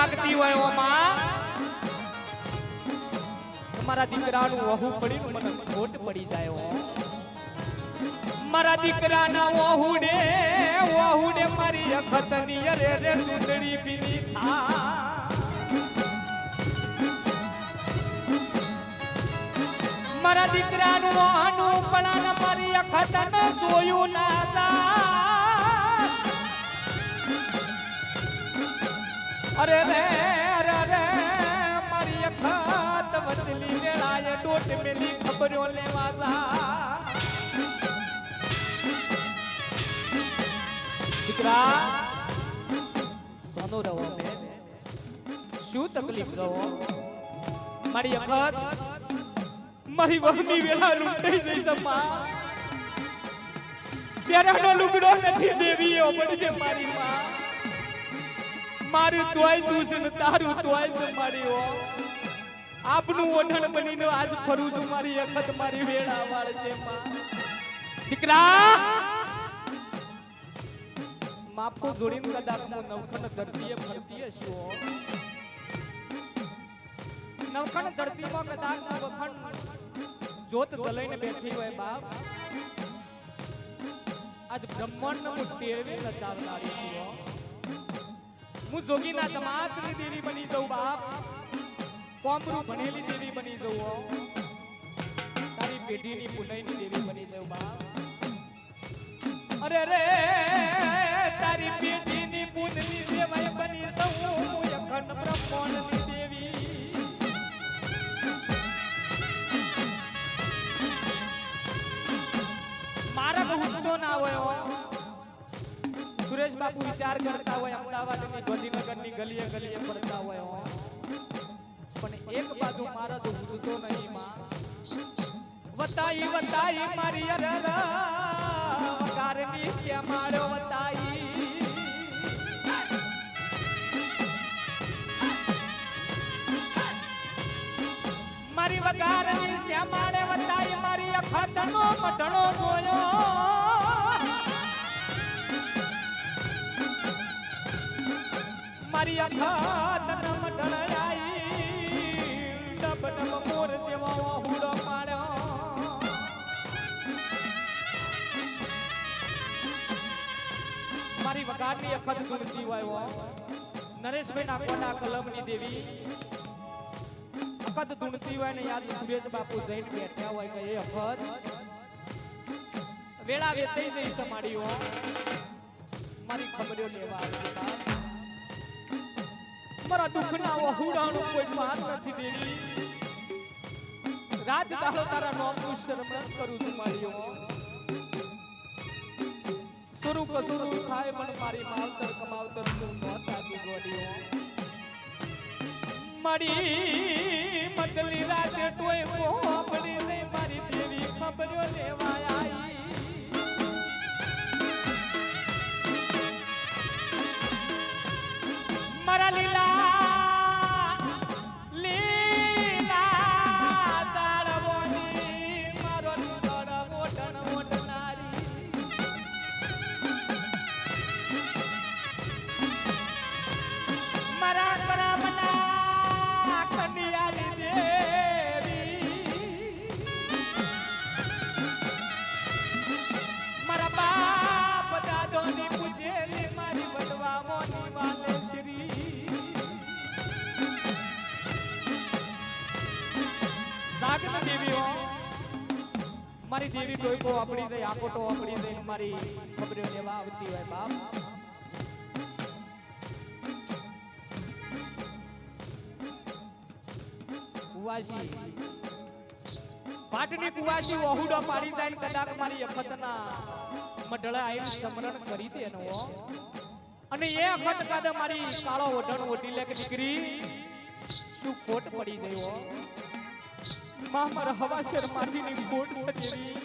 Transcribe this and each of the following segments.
લાગતી હોય ઓમાં. મારા દીકરાનું વહુ પડી મને ખોટ પડી જાય મારા દીકરાના વહુડે વહુડે મારી અખતની અરે રે સુંદરી પીની થા મારા દીકરાનું વહનું પણ મારી અખતન જોયું ના અરે રે અરે રે, મારી અખત વચલી વેળાએ ડોટ મેલી ખબરો લેવા જા. દીકરા, સોનો રહો શું તકલીફ રહો? મારી અખત મારી વહની વેળા લૂંટાઈ જઈ સપા ત્યારે લુગડો નથી દેવી પડશે મારી માં. મારું તોય તું છે ને તારું તોય મારી ઓ આપનું ઓઢણ બનીને આજ ફરું છું મારી અખત મારી વેળા વાળ છે માં દીકરા માપકો જોડીને કદાચ હું નવખંડ ધરતીએ ફરતી હશું. નવખંડ ધરતીમાં કદાચ વખંડ જોત જલાઈને બેઠી હોય બાપ. આજ બ્રહ્માંડ હું ટેરવી નચાવનારી છું હો. જોગીના સમાજની દેવી બની જઉં, બાપ કોમરું ભણેલી દેવી બની જાઉં. તારી પેઢીની પુનઈની દેવી બની જાઉં, બાપ અરે રે, તારી પેઢીની પુનની દેવાય બની જઉં, હું અખંડ બ્રહ્માંડની સુરેશ બાપુ વિચાર કરતા હોય, અમદાવાદની ગાંધીનગરની ગલીએ ગલીએ ફરતા હોય પણ એક બાજુ મારા તો ઉડતો નહીં માં. વતાઈ વતાઈ મારી અરર. કે શ્યામાળો વતાઈ. મારી વકારની શ્યામાળે વતાઈ, મારી અખતનો મઢણો જોયો. મારી અખાત નમ ઢળાઈ મોર વગાડની અખત ગુરજી હોય નરેશભાઈ ના કોના કલમની દેવી. અખત ધૂણતી હોય ને યાદ સુરેશ બાપુ જઈને બેઠા હોય કે એ અખત વેળા વેચાઈ જઈ તમારી હો. મારી ખબરો લેવા આવી. મારા દુઃખના વહુડાનું કોઈ પાર નથી દેવી. રાત દાડો તારા નોમનું શરમણ કરું છું મારી સુરુ કસુરુ થાય પણ મારી માવતર કમાવતર તું ન થાતી ગોડી હો મારી મતલી રાતે ટોય પોપડી દઈ મારી દેવી ખબરો લેવાય આવી મારા મારી આપડી જાય આકોટો આપડી જાય મારી ખબરો લેવા આવતી હોય બાપ. કુવાસી પાટની કુવાસી ઓહુડો પાડી જાય કદાચ મારી અખતના મઢળા આવીને સમરણ કરી દે નો અને એ અખત કાદે મારી કાળો ઓઢણ ઓઢી લે દીકરી, શું ખોટ પડી ગયો મામર હવાશર મારીની ખોટ સજેવી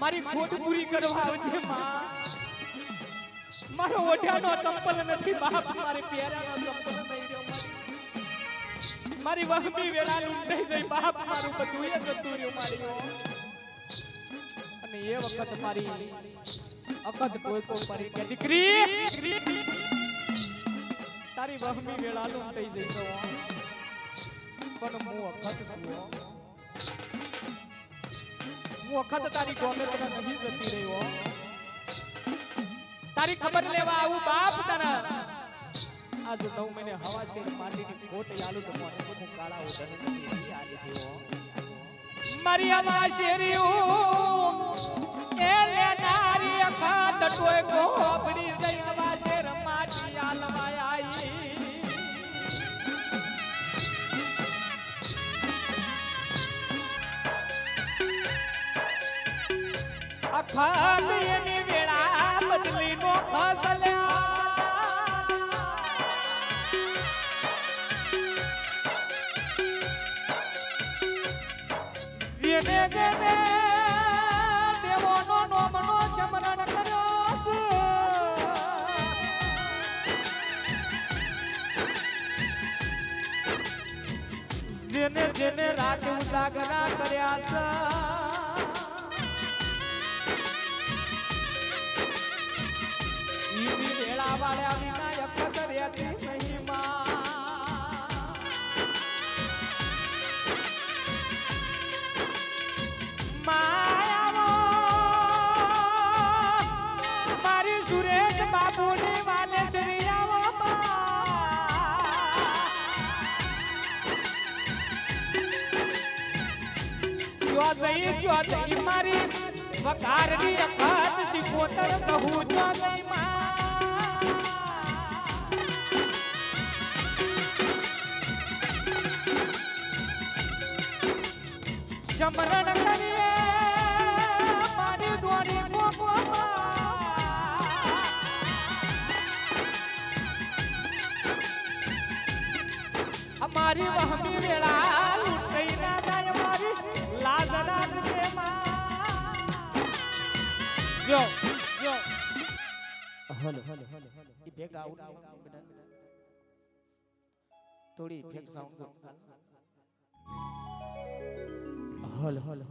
મારી ખોટ પૂરી કરવા આવજે માં. મારો ઓઢાનો ચંપલ નથી, બાપ. મારે પ્યારાનો ચંપલ નહીં મારી. વહમી વેળા લૂંટાઈ જઈ બાપ. મારું બધું એ જતું રહ્યું, મારી અને એ વખત મારી અકદ કોઈ મારી કે, દીકરી, તારી વહમી વેળા લૂંટાઈ જઈ ગયો પણ હું અખત છું અખત તારી ગોમે તને નહીં જતી રહ્યો તારી ખબર લેવા આવું બાપ તને. આજ નવ મહિને હવા શેર માટીની કોટ આલુ તો મને કાળા ઉડને નથી આલી દેવો મારી આમાં શેરી એ લેનારી અખા ટટોય ગોબડી જઈ જેને જેને દેવોનો નોમનો સમરણ કર્યો જેને જેને રાત ઉજાગરા કર્યા છે ઈ વાળ્યા વિના એક રહેતી નહીં માં માયાવો મારી સુરેશની અખાત શીખો જો જો શીખોતર કહું, જો જઈ માં મારી વહમી વેળા લૂંટાઈ ના જાય મારી લાજ રાખજે માં સાઉન્ડ હલ હલ હલ